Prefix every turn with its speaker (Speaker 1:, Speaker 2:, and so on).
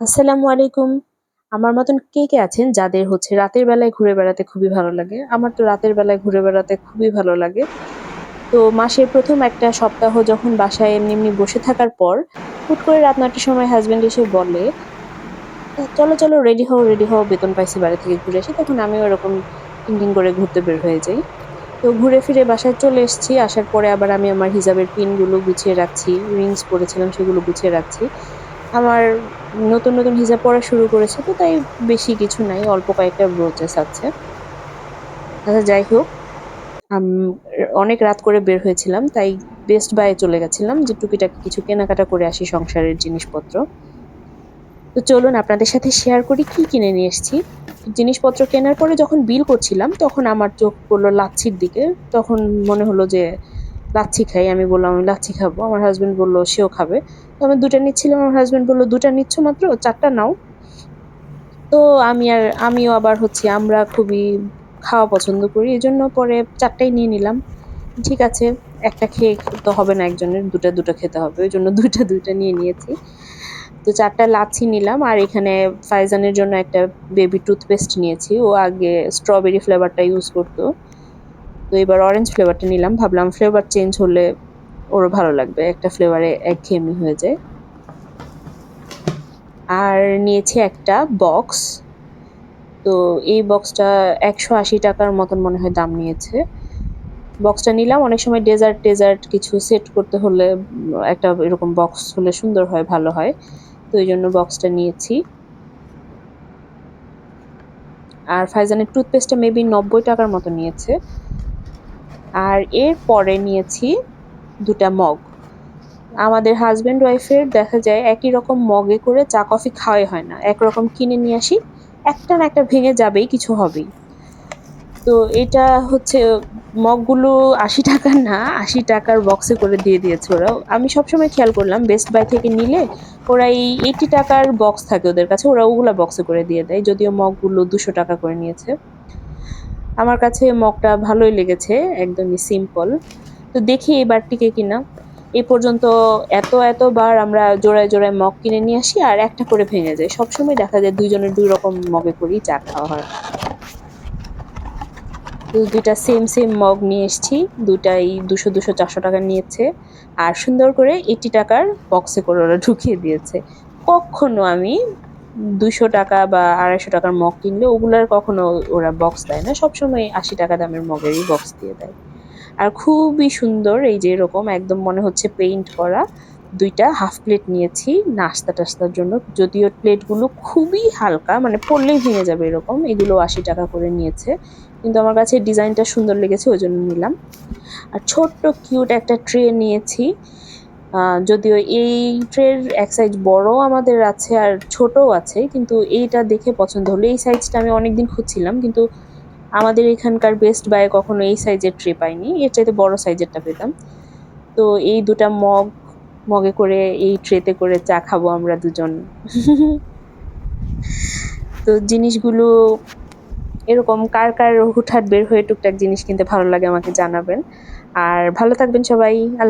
Speaker 1: আসসালামু আলাইকুম। আমার মতন কে কে আছেন যাদের হচ্ছে রাতের বেলায় ঘুরে বেড়াতে খুবই ভালো লাগে? আমার তো রাতের বেলায় ঘুরে বেড়াতে খুবই ভালো লাগে। তো মাসের প্রথম একটা সপ্তাহ যখন বাসায় এমনি এমনি বসে থাকার পর হুট করে রাত নটার সময় হাজব্যান্ড এসে বলে চলো চলো রেডি হও রেডি হও, বেতন পাইছি বাড়ি থেকে ঘুরে আসি তখন আমিও এরকম টিং করে ঘুরতে বের হয়ে যাই। তো ঘুরে ফিরে বাসায় চলে এসেছি। আসার পরে আবার আমি আমার হিজাবের পিনগুলো গুছিয়ে রাখছি রিংস পরেছিলাম, সেগুলো গুছিয়ে রাখছি। আমার নতুন নতুন হিজাব পড়া শুরু করেছে, তো তাই বেশি কিছু নাই, অল্প কয়েকটা ব্রোচেস আছে। আচ্ছা যাই হোক অনেক রাত করে বের হয়েছিলাম, তাই বেস্ট বায়ে চলে গেছিলাম, যে টুকিটাকি কিছু কেনাকাটা করে আসি সংসারের জিনিসপত্র। তো চলুন, আপনাদের সাথে শেয়ার করি কি কিনে নিয়ে এসেছি। জিনিসপত্র কেনার পরে যখন বিল করছিলাম, তখন আমার চোখ পড়ল লাচ্ছির দিকে। তখন মনে হলো যে, লাচ্ছি খাই। আমি বললাম, আমি লাচ্ছি খাব। আমার হাজব্যান্ড বলল, সেও খাবে। তো আমি দুটা নিচ্ছিলাম, আমার হাজব্যান্ড বলল দুটা নিচ্ছ মাত্র, চারটা নাও। তো আমি আর আমিও আবার হচ্ছে, আমরা খুবই খাওয়া পছন্দ করি এই জন্য পরে চারটাই নিয়ে নিলাম। ঠিক আছে, একটা খেয়ে তো হবে না একজনের, দুটা দুটো খেতে হবে, ওই জন্য দুইটা দুইটা নিয়ে নিয়েছি। তো চারটা লাচ্ছি নিলাম, আর এখানে ফাইজানের জন্য একটা বেবি টুথপেস্ট নিয়েছি, ও আগে স্ট্রবেরি ফ্লেভারটা ইউজ করতো। তো এবার অরেঞ্জ ফ্লেভারটা নিলাম, ভাবলাম ফ্লেভার চেঞ্জ হলে ওরও ভালো লাগবে, একটা ফ্লেভারে এক একঘেয়েমি হয়ে যায়। আর নিয়েছি একটা বক্স তো এই বক্সটা একশো আশি টাকার মতন মনে হয় দাম নিয়েছে। বক্সটা নিলাম, অনেক সময় ডেজার্ট টেজার্ট কিছু সেট করতে হলে একটা এরকম বক্স হলে সুন্দর হয়, ভালো হয়। তো এই জন্য বক্সটা নিয়েছি। আর ফাইজানের টুথপেস্টটা মেবি নব্বই টাকার মতো নিয়েছে। আর এর পরে নিয়েছি দুটা মগ। আমাদের হাজব্যান্ড ওয়াইফের দেখা যায় একই রকম মগে করে চা কফি খাওয়াই হয় না। একরকম কিনে নিয়ে আসি, একটা না একটা ভেঙে যাবেই, কিছু হবেই। তো এটা হচ্ছে, মগগুলো আশি টাকার না, আশি টাকার বক্সে করে দিয়ে দিয়েছে ওরা আমি সবসময় খেয়াল করলাম বেস্ট বাই থেকে নিলে ওরা এই এইটি টাকার বক্স থাকে ওদের কাছে, ওরা ওগুলো বক্সে করে দিয়ে দেয়। যদিও মগগুলো দুশো টাকা করে নিয়েছে। আমার কাছে মগটা ভালোই লেগেছে, একদমই সিম্পল তো দেখি এবার টিকে কিনা। এ পর্যন্ত এত এতবার আমরা জোড়ায় জোড়ায় মগ কিনে নিয়ে আসি আর একটা করে ভেঙে যায়। সবসময় দেখা যায় দুইজনের দুই রকম মগে করেই চা খাওয়া হয়। দুইটা সেম সেম মগ নিয়ে এসেছি। দুটাই দুশো দুশো, চারশো টাকা নিয়েছে। আর সুন্দর করে এইটি টাকার বক্সে করে ওরা ঢুকিয়ে দিয়েছে। কখনো আমি দুশো টাকা বা আড়াইশো টাকার মগ কিনলে ওগুলার কখনো ওরা বক্স দেয় না। সবসময় আশি টাকা দামের মগেরই বক্স দিয়ে দেয়। আর খুবই সুন্দর এই যে এরকম একদম মনে হচ্ছে পেইন্ট করা। দুইটা হাফ প্লেট নিয়েছি নাস্তা টাস্তার জন্য। যদিও প্লেটগুলো খুবই হালকা মানে পড়লেই ভেঙে যাবে এরকম। এগুলো আশি টাকা করে নিয়েছে। কিন্তু আমার কাছে ডিজাইনটা সুন্দর লেগেছে, ওই জন্য নিলাম। আর ছোট্ট কিউট একটা ট্রে নিয়েছি। যদিও এই ট্রের এক সাইজ বড় আমাদের আছে আর ছোটও আছে, কিন্তু এইটা দেখে পছন্দ হলো। এই সাইজটা আমি অনেকদিন খুঁজছিলাম, কিন্তু আমাদের এখানকার বেস্ট বাই কখনো এই সাইজের ট্রে পাইনি। এর চাইতে বড় সাইজেরটা পেতাম। তো এই দুটা মগ, মগে করে এই ট্রেতে করে চা খাব আমরা দুজন। তো জিনিসগুলো এরকম কার কার হুটহাট বের হয়ে টুকটাক জিনিস কিনতে ভালো লাগে আমাকে জানাবেন। আর ভালো থাকবেন সবাই। আল্লাহ